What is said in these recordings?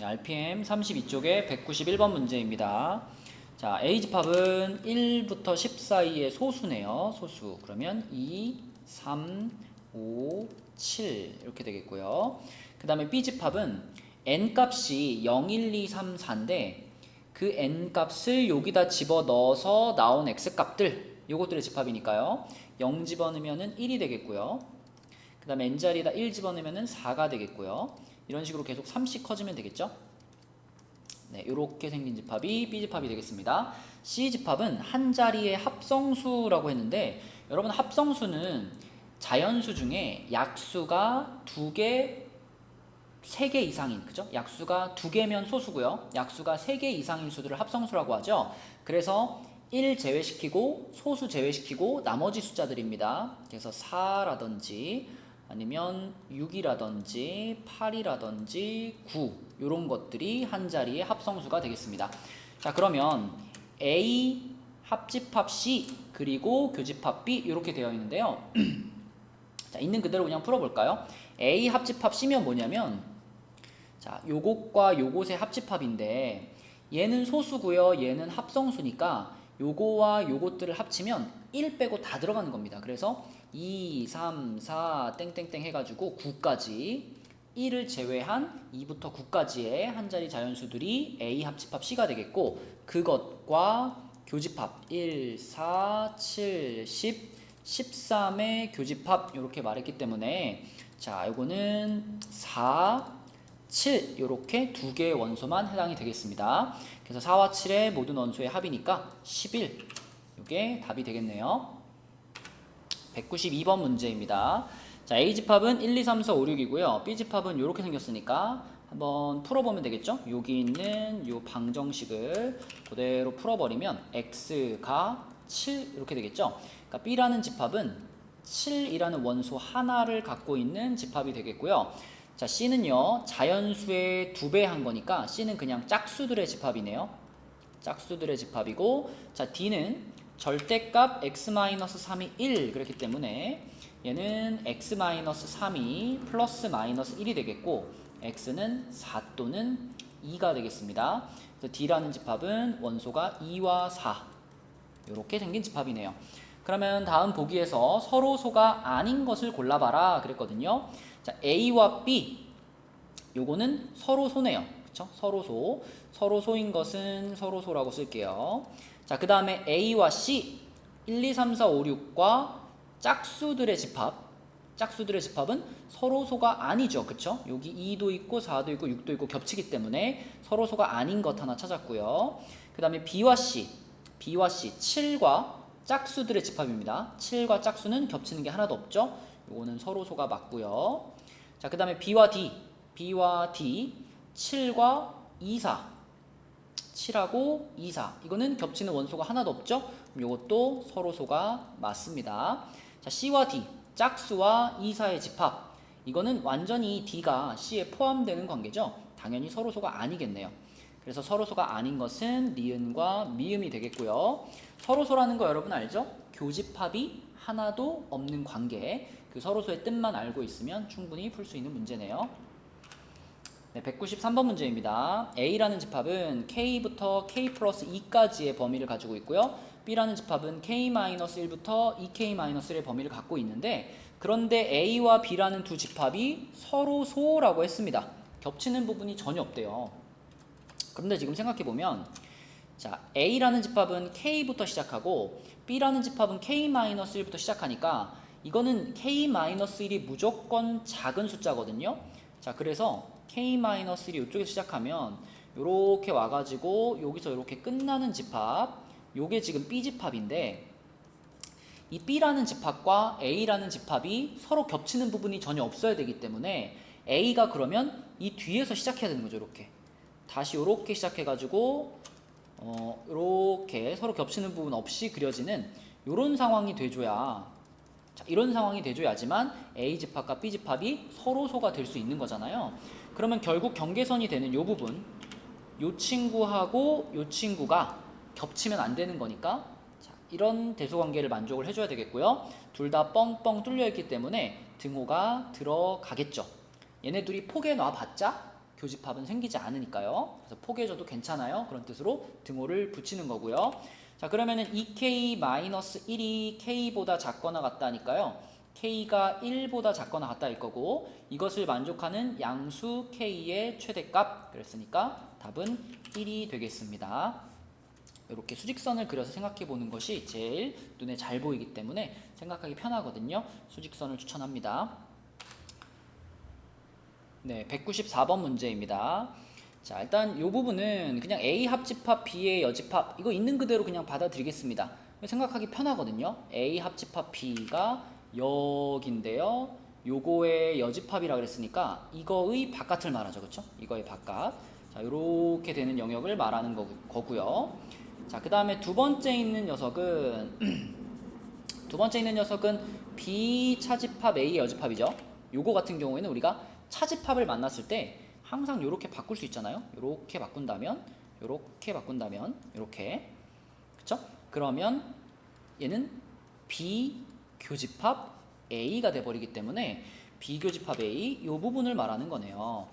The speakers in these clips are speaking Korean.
네, RPM 32쪽에 191번 문제입니다. 자, A 집합은 1부터 10 사이의 소수네요. 소수. 그러면 2, 3, 5, 7 이렇게 되겠고요. 그 다음에 B 집합은 n 값이 0, 1, 2, 3, 4인데 그 n 값을 여기다 집어 넣어서 나온 x 값들 요것들의 집합이니까요. 0 집어넣으면은 1이 되겠고요. 그 다음에 n자리에다 1 집어넣으면은 4가 되겠고요. 이런 식으로 계속 3씩 커지면 되겠죠. 네, 이렇게 생긴 집합이 B 집합이 되겠습니다. C 집합은 한 자리의 합성수라고 했는데 여러분 합성수는 자연수 중에 약수가 두 개, 세 개 이상인 그죠? 약수가 두 개면 소수고요. 약수가 세 개 이상인 수들을 합성수라고 하죠. 그래서 1 제외시키고 소수 제외시키고 나머지 숫자들입니다. 그래서 4라든지 아니면 6이라든지 8이라든지 9 이런 것들이 한 자리의 합성수가 되겠습니다. 자 그러면 A 합집합 C 그리고 교집합 B 이렇게 되어 있는데요. 자 있는 그대로 그냥 풀어볼까요? A 합집합 C면 뭐냐면 자 요것과 요것의 합집합인데 얘는 소수고요. 얘는 합성수니까 요거와 요것들을 합치면 1 빼고 다 들어가는 겁니다. 그래서 2, 3, 4 땡땡땡 해가지고 9까지 1을 제외한 2부터 9까지의 한 자리 자연수들이 A 합집합 C가 되겠고 그것과 교집합 1, 4, 7, 10, 13의 교집합 이렇게 말했기 때문에 자 이거는 4, 7 이렇게 두 개의 원소만 해당이 되겠습니다. 그래서 4와 7의 모든 원소의 합이니까 11 이게 답이 되겠네요. 192번 문제입니다. 자, A 집합은 1, 2, 3, 4, 5, 6이고요. B 집합은 이렇게 생겼으니까 한번 풀어보면 되겠죠? 여기 있는 이 방정식을 그대로 풀어버리면 x가 7 이렇게 되겠죠? 그러니까 B라는 집합은 7이라는 원소 하나를 갖고 있는 집합이 되겠고요. 자, C는요, 자연수의 두 배 한 거니까 C는 그냥 짝수들의 집합이네요. 짝수들의 집합이고, 자, D는 절대값 x-3이 1 그렇기 때문에 얘는 x-3이 플러스 마이너스 1이 되겠고 x는 4 또는 2가 되겠습니다. 그래서 D라는 집합은 원소가 2와 4 이렇게 생긴 집합이네요. 그러면 다음 보기에서 서로 소가 아닌 것을 골라봐라 그랬거든요. 자 A와 B 요거는 서로 소네요. 그쵸? 서로 소 서로 소인 것은 서로 소라고 쓸게요. 자, 그 다음에 A와 C 1, 2, 3, 4, 5, 6과 짝수들의 집합 짝수들의 집합은 서로소가 아니죠. 그쵸? 여기 2도 있고 4도 있고 6도 있고 겹치기 때문에 서로소가 아닌 것 하나 찾았고요. 그 다음에 B와 C B와 C 7과 짝수들의 집합입니다. 7과 짝수는 겹치는 게 하나도 없죠. 요거는 서로소가 맞고요. 자, 그 다음에 B와 D B와 D 7과 2, 4 7하고 2, 4 이거는 겹치는 원소가 하나도 없죠? 이것도 서로소가 맞습니다. 자 C와 D 짝수와 2, 4의 집합 이거는 완전히 D가 C에 포함되는 관계죠. 당연히 서로소가 아니겠네요. 그래서 서로소가 아닌 것은 니은과 미음이 되겠고요. 서로소라는 거 여러분 알죠? 교집합이 하나도 없는 관계 그 서로소의 뜻만 알고 있으면 충분히 풀 수 있는 문제네요. 네, 193번 문제입니다. A라는 집합은 K부터 K 플러스 2까지의 범위를 가지고 있고요. B라는 집합은 K-1부터 EK-1의 범위를 갖고 있는데 그런데 A와 B라는 두 집합이 서로 소라고 했습니다. 겹치는 부분이 전혀 없대요. 그런데 지금 생각해보면 자 A라는 집합은 K부터 시작하고 B라는 집합은 K-1부터 시작하니까 이거는 K-1이 무조건 작은 숫자거든요. 자 그래서 K-1이 이쪽에서 시작하면 이렇게 와가지고 여기서 이렇게 끝나는 집합 요게 지금 B 집합인데 이 B라는 집합과 A라는 집합이 서로 겹치는 부분이 전혀 없어야 되기 때문에 A가 그러면 이 뒤에서 시작해야 되는 거죠 이렇게 다시 이렇게 시작해가지고 어 이렇게 서로 겹치는 부분 없이 그려지는 이런 상황이 돼줘야 자, 이런 상황이 돼줘야지만 A 집합과 B 집합이 서로 소가 될 수 있는 거잖아요. 그러면 결국 경계선이 되는 요 부분, 요 친구하고 요 친구가 겹치면 안 되는 거니까 자, 이런 대소 관계를 만족을 해줘야 되겠고요. 둘 다 뻥뻥 뚫려 있기 때문에 등호가 들어가겠죠. 얘네 둘이 폭에 놔봤자 교집합은 생기지 않으니까요. 그래서 포개줘도 괜찮아요. 그런 뜻으로 등호를 붙이는 거고요. 자 그러면은 2k-1이 k보다 작거나 같다니까요. K가 1보다 작거나 같다일 거고 이것을 만족하는 양수 k의 최대값 그랬으니까 답은 1이 되겠습니다. 이렇게 수직선을 그려서 생각해 보는 것이 제일 눈에 잘 보이기 때문에 생각하기 편하거든요. 수직선을 추천합니다. 네, 194번 문제입니다. 자, 일단 이 부분은 그냥 A 합집합 B의 여집합 이거 있는 그대로 그냥 받아들이겠습니다. 생각하기 편하거든요. A 합집합 B가 여기인데요. 요거의 여집합이라 그랬으니까 이거의 바깥을 말하죠. 그렇죠? 이거의 바깥. 자, 이렇게 되는 영역을 말하는 거, 거고요. 자, 그다음에 두 번째 있는 녀석은 두 번째 있는 녀석은 B 차집합 A 여집합이죠. 요거 같은 경우에는 우리가 차집합을 만났을 때 항상 이렇게 바꿀 수 있잖아요. 이렇게 바꾼다면, 이렇게 바꾼다면, 이렇게, 그렇죠? 그러면 얘는 B 교집합 A가 돼버리기 때문에 B 교집합 A 이 부분을 말하는 거네요.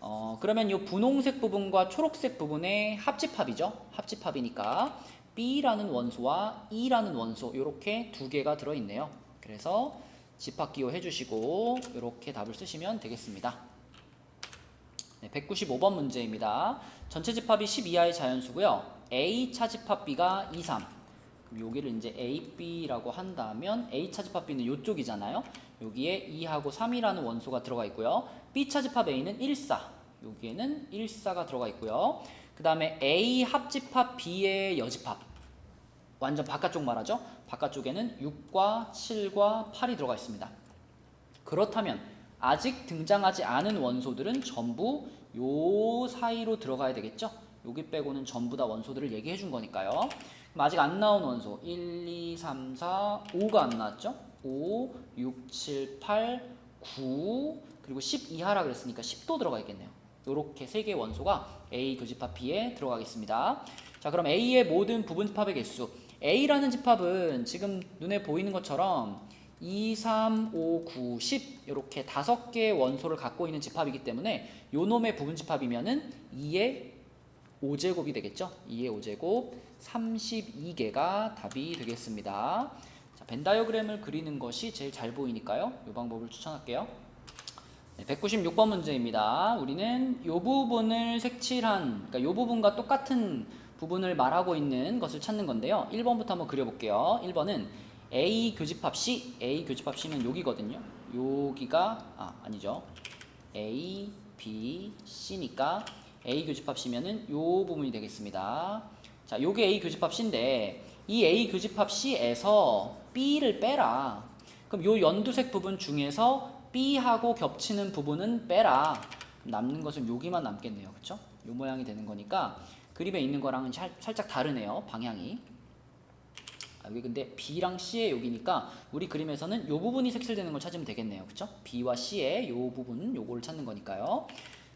어, 그러면 이 분홍색 부분과 초록색 부분의 합집합이죠. 합집합이니까 B라는 원소와 E라는 원소 이렇게 두 개가 들어있네요. 그래서 집합 기호 해주시고 이렇게 답을 쓰시면 되겠습니다. 네, 195번 문제입니다. 전체 집합이 12하의 자연수고요. A 차 집합 B가 2, 3. 여기를 이제 A, B라고 한다면 A 차집합 B는 이쪽이잖아요. 여기에 2하고 3이라는 원소가 들어가 있고요. B 차집합 A는 1, 4. 여기에는 1, 4가 들어가 있고요. 그 다음에 A 합집합 B의 여집합. 완전 바깥쪽 말하죠. 바깥쪽에는 6과 7과 8이 들어가 있습니다. 그렇다면 아직 등장하지 않은 원소들은 전부 요 사이로 들어가야 되겠죠? 여기 빼고는 전부 다 원소들을 얘기해 준 거니까요. 아직 안 나온 원소 1, 2, 3, 4, 5가 안 나왔죠? 5, 6, 7, 8, 9 그리고 10 이하라 그랬으니까 10도 들어가 있겠네요. 이렇게 세 개의 원소가 A 교집합 B에 들어가겠습니다. 자, 그럼 A의 모든 부분 집합의 개수 A라는 집합은 지금 눈에 보이는 것처럼 2, 3, 5, 9, 10 이렇게 다섯 개의 원소를 갖고 있는 집합이기 때문에 요 놈의 부분 집합이면은 2의 5제곱이 되겠죠. 2의 5제곱 32개가 답이 되겠습니다. 자, 벤 다이어그램을 그리는 것이 제일 잘 보이니까요. 이 방법을 추천할게요. 네, 196번 문제입니다. 우리는 이 부분을 색칠한, 그러니까 이 부분과 똑같은 부분을 말하고 있는 것을 찾는 건데요. 1번부터 한번 그려볼게요. 1번은 A 교집합 C, A 교집합 C는 여기거든요. 여기가 아 아니죠. A, B, C니까 A 교집합 C면은 요 부분이 되겠습니다. 자, 요게 A 교집합 C인데 이 A 교집합 C에서 B를 빼라. 그럼 요 연두색 부분 중에서 B하고 겹치는 부분은 빼라. 남는 것은 여기만 남겠네요. 그쵸? 요 모양이 되는 거니까 그림에 있는 거랑은 살, 살짝 다르네요. 방향이. 아, 여기 근데 B랑 C의 여기니까 우리 그림에서는 요 부분이 색칠되는 걸 찾으면 되겠네요. 그쵸? B와 C의 요 부분 요거를 찾는 거니까요.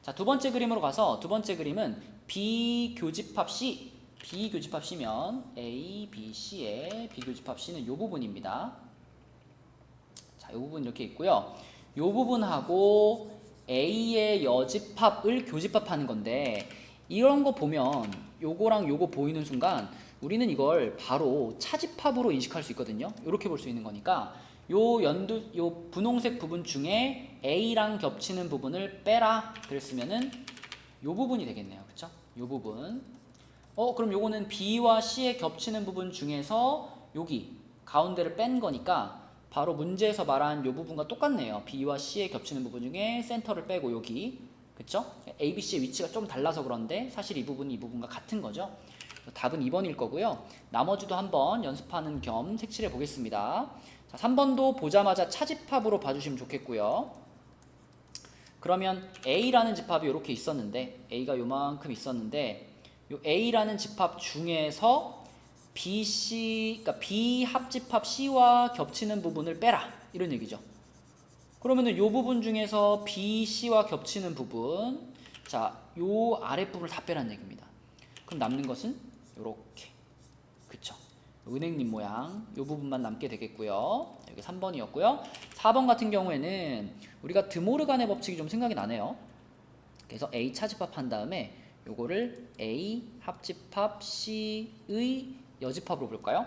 자, 두 번째 그림으로 가서 두 번째 그림은 B 교집합 C B 교집합 C면 A, B, C의 B 교집합 C는 요 부분입니다. 자, 요 부분 이렇게 있고요. 요 부분하고 A의 여집합을 교집합하는 건데 이런 거 보면 요거랑 요거 보이는 순간 우리는 이걸 바로 차집합으로 인식할 수 있거든요. 이렇게 볼 수 있는 거니까 요 연두 요 분홍색 부분 중에 A랑 겹치는 부분을 빼라 그랬으면은 요 부분이 되겠네요. 그렇죠? 요 부분. 어, 그럼 요거는 B와 C에 겹치는 부분 중에서 여기 가운데를 뺀 거니까 바로 문제에서 말한 요 부분과 똑같네요. B와 C에 겹치는 부분 중에 센터를 빼고 여기 그쵸? A, B, C의 위치가 좀 달라서 그런데 사실 이 부분이 이 부분과 같은 거죠. 답은 2번일 거고요. 나머지도 한번 연습하는 겸 색칠해 보겠습니다. 자, 3번도 보자마자 차집합으로 봐주시면 좋겠고요. 그러면 A라는 집합이 이렇게 있었는데 A가 요만큼 있었는데 요 A라는 집합 중에서 B, C, 그러니까 B 합집합 C와 겹치는 부분을 빼라 이런 얘기죠. 그러면은 요 부분 중에서 B, C와 겹치는 부분, 자, 요 아랫 부분을 다 빼라는 얘기입니다. 그럼 남는 것은 요렇게, 그쵸? 은행잎 모양 요 부분만 남게 되겠고요. 여기 3번이었고요. 4번 같은 경우에는 우리가 드모르간의 법칙이 좀 생각이 나네요. 그래서 A 차집합 한 다음에 요거를 A 합집합 C의 여집합으로 볼까요?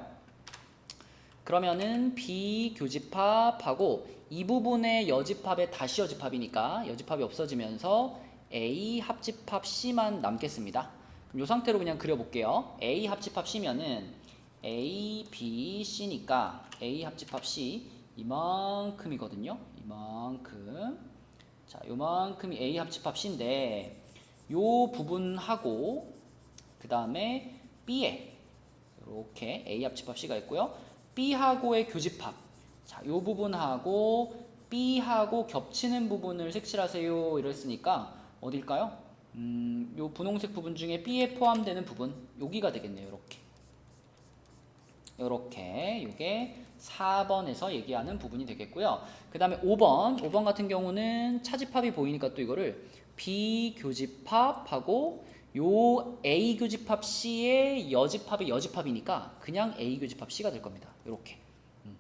그러면은 B 교집합하고 이 부분의 여집합의 다시 여집합이니까 여집합이 없어지면서 A 합집합 C만 남겠습니다. 그럼 이 상태로 그냥 그려볼게요. A 합집합 C면은 A, B, C니까 A 합집합 C 이만큼이거든요. 이만큼. 자, 요만큼이 A 합집합 C인데 요 부분하고 그 다음에 B에 이렇게 A 합집합 C가 있고요. B하고의 교집합. 자, 요 부분하고 B하고 겹치는 부분을 색칠하세요. 이랬으니까 어딜까요? 음, 요 분홍색 부분 중에 B에 포함되는 부분 여기가 되겠네요. 이렇게. 요렇게 요게 4번에서 얘기하는 부분이 되겠고요. 그 다음에 5번 5번 같은 경우는 차집합이 보이니까 또 이거를 비교집합하고 요 A 교집합 C의 여집합의 여집합이니까 그냥 A 교집합 C가 될 겁니다. 요렇게 음.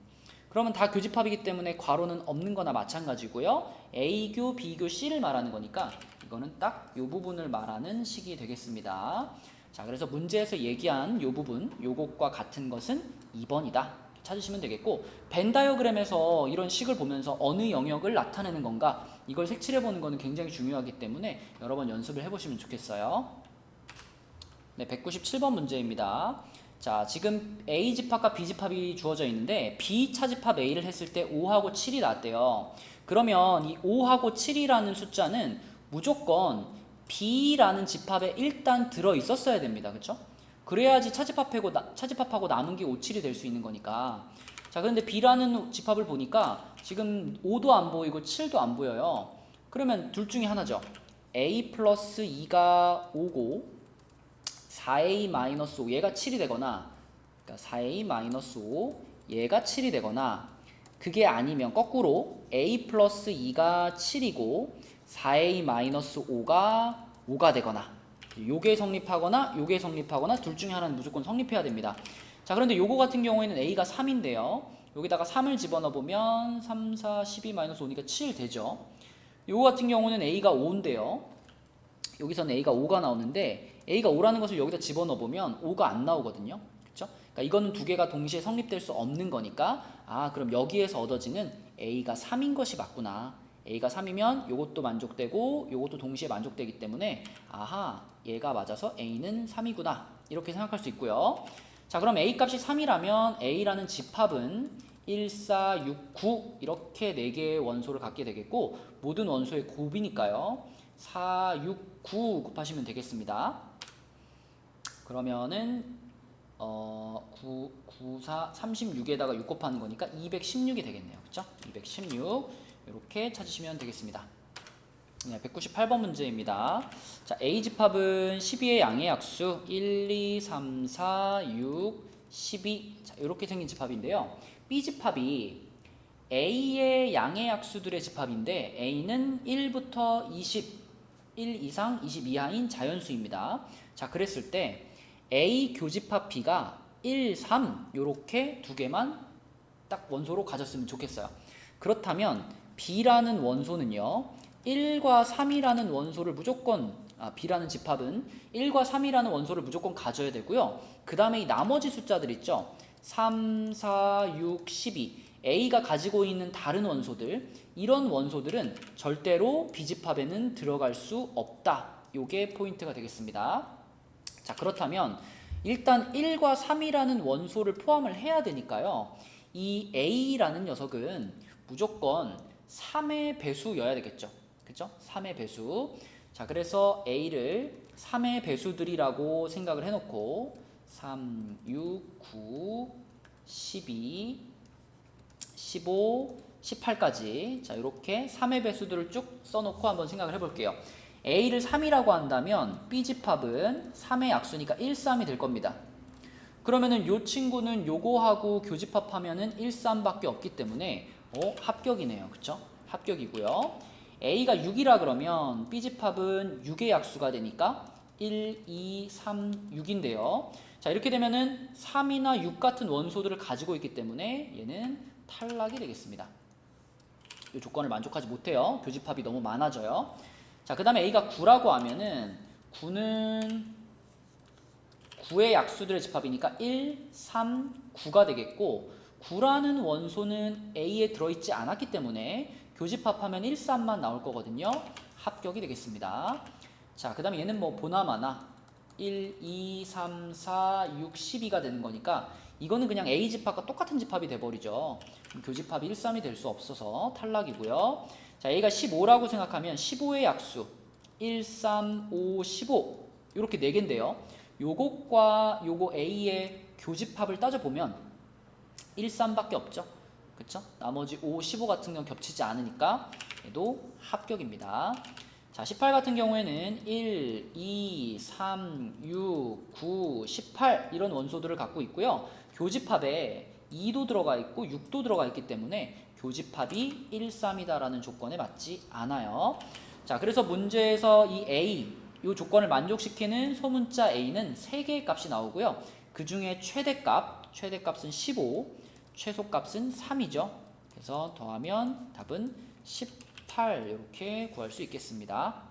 그러면 다 교집합이기 때문에 괄호는 없는 거나 마찬가지고요. A교, B교, C를 말하는 거니까 이거는 딱 요 부분을 말하는 식이 되겠습니다. 자, 그래서 문제에서 얘기한 요 부분, 요것과 같은 것은 2번이다. 찾으시면 되겠고, 벤 다이어그램에서 이런 식을 보면서 어느 영역을 나타내는 건가, 이걸 색칠해 보는 거는 굉장히 중요하기 때문에 여러 번 연습을 해보시면 좋겠어요. 네, 197번 문제입니다. 자, 지금 A 집합과 B 집합이 주어져 있는데 B 차집합 A를 했을 때 5하고 7이 나왔대요. 그러면 이 5하고 7이라는 숫자는 무조건 B라는 집합에 일단 들어 있었어야 됩니다. 그렇죠? 그래야지 차집합하고 나, 차집합하고 남은 게 5, 7이 될 수 있는 거니까. 자, 그런데 B라는 집합을 보니까 지금 5도 안 보이고 7도 안 보여요. 그러면 둘 중에 하나죠. A 플러스 2가 5고 4A 마이너스 5 얘가 7이 되거나 그러니까 4A 마이너스 5 얘가 7이 되거나 그게 아니면 거꾸로 A 플러스 2가 7이고 4A 마이너스 5가 5가 되거나 요게 성립하거나 요게 성립하거나 둘 중에 하나는 무조건 성립해야 됩니다. 자 그런데 요거 같은 경우에는 A가 3인데요. 여기다가 3을 집어넣어 보면 3, 4, 12 마이너스 5니까 7 되죠. 요거 같은 경우는 A가 5인데요. 여기서는 A가 5가 나오는데 A가 5라는 것을 여기다 집어넣어 보면 5가 안 나오거든요. 그렇죠? 그러니까 이거는 두 개가 동시에 성립될 수 없는 거니까 아 그럼 여기에서 얻어지는 A가 3인 것이 맞구나. A가 3이면 이것도 만족되고 이것도 동시에 만족되기 때문에 아하 얘가 맞아서 A는 3이구나 이렇게 생각할 수 있고요. 자 그럼 A 값이 3이라면 A라는 집합은 1, 4, 6, 9 이렇게 4개의 원소를 갖게 되겠고 모든 원소의 곱이니까요. 4, 6, 9 곱하시면 되겠습니다. 그러면은 어 9, 9, 4, 36에다가 6 곱하는 거니까 216이 되겠네요. 그렇죠? 216 이렇게 찾으시면 되겠습니다. 네, 198번 문제입니다. 자, A 집합은 12의 양의 약수 1, 2, 3, 4, 6, 12 자, 이렇게 생긴 집합인데요. B 집합이 A의 양의 약수들의 집합인데 A는 1부터 20, 1 이상 20 이하인 자연수입니다. 자, 그랬을 때 A 교집합 B가 1, 3 요렇게 두 개만 딱 원소로 가졌으면 좋겠어요. 그렇다면 B라는 원소는요. 1과 3이라는 원소를 무조건 아, B라는 집합은 1과 3이라는 원소를 무조건 가져야 되고요. 그 다음에 이 나머지 숫자들 있죠. 3, 4, 6, 12 A가 가지고 있는 다른 원소들 이런 원소들은 절대로 B집합에는 들어갈 수 없다. 요게 포인트가 되겠습니다. 자 그렇다면 일단 1과 3이라는 원소를 포함을 해야 되니까요. 이 A라는 녀석은 무조건 3의 배수여야 되겠죠. 그죠? 3의 배수. 자, 그래서 A를 3의 배수들이라고 생각을 해놓고 3, 6, 9, 12, 15, 18까지 자 이렇게 3의 배수들을 쭉 써놓고 한번 생각을 해볼게요. A를 3이라고 한다면 B 집합은 3의 약수니까 1, 3이 될 겁니다. 그러면은 요 친구는 요거하고 교집합하면은 1, 3밖에 없기 때문에 어, 합격이네요. 그쵸? 합격이고요. A가 6이라 그러면 B 집합은 6의 약수가 되니까 1, 2, 3, 6인데요. 자, 이렇게 되면은 3이나 6 같은 원소들을 가지고 있기 때문에 얘는 탈락이 되겠습니다. 이 조건을 만족하지 못해요. 교집합이 너무 많아져요. 자, 그 다음에 A가 9라고 하면은 9는 9의 약수들의 집합이니까 1, 3, 9가 되겠고 9라는 원소는 A에 들어있지 않았기 때문에 교집합하면 1, 3만 나올 거거든요. 합격이 되겠습니다. 자, 그 다음에 얘는 뭐 보나마나 1, 2, 3, 4, 6, 12가 되는 거니까 이거는 그냥 A 집합과 똑같은 집합이 돼버리죠. 교집합이 1, 3이 될 수 없어서 탈락이고요. 자, A가 15라고 생각하면 15의 약수 1, 3, 5, 15 이렇게 4개인데요. 요것과 요거 A의 교집합을 따져보면 1, 3밖에 없죠. 그쵸? 나머지 5, 15 같은 경우 겹치지 않으니까 얘도 합격입니다. 자, 18 같은 경우에는 1, 2, 3, 6, 9, 18 이런 원소들을 갖고 있고요. 교집합에 2도 들어가 있고 6도 들어가 있기 때문에 교집합이 1, 3이다라는 조건에 맞지 않아요. 자, 그래서 문제에서 이 A 이 조건을 만족시키는 소문자 A는 3개의 값이 나오고요. 그 중에 최대값, 최대값은 15, 최소값은 3이죠. 그래서 더하면 답은 18 이렇게 구할 수 있겠습니다.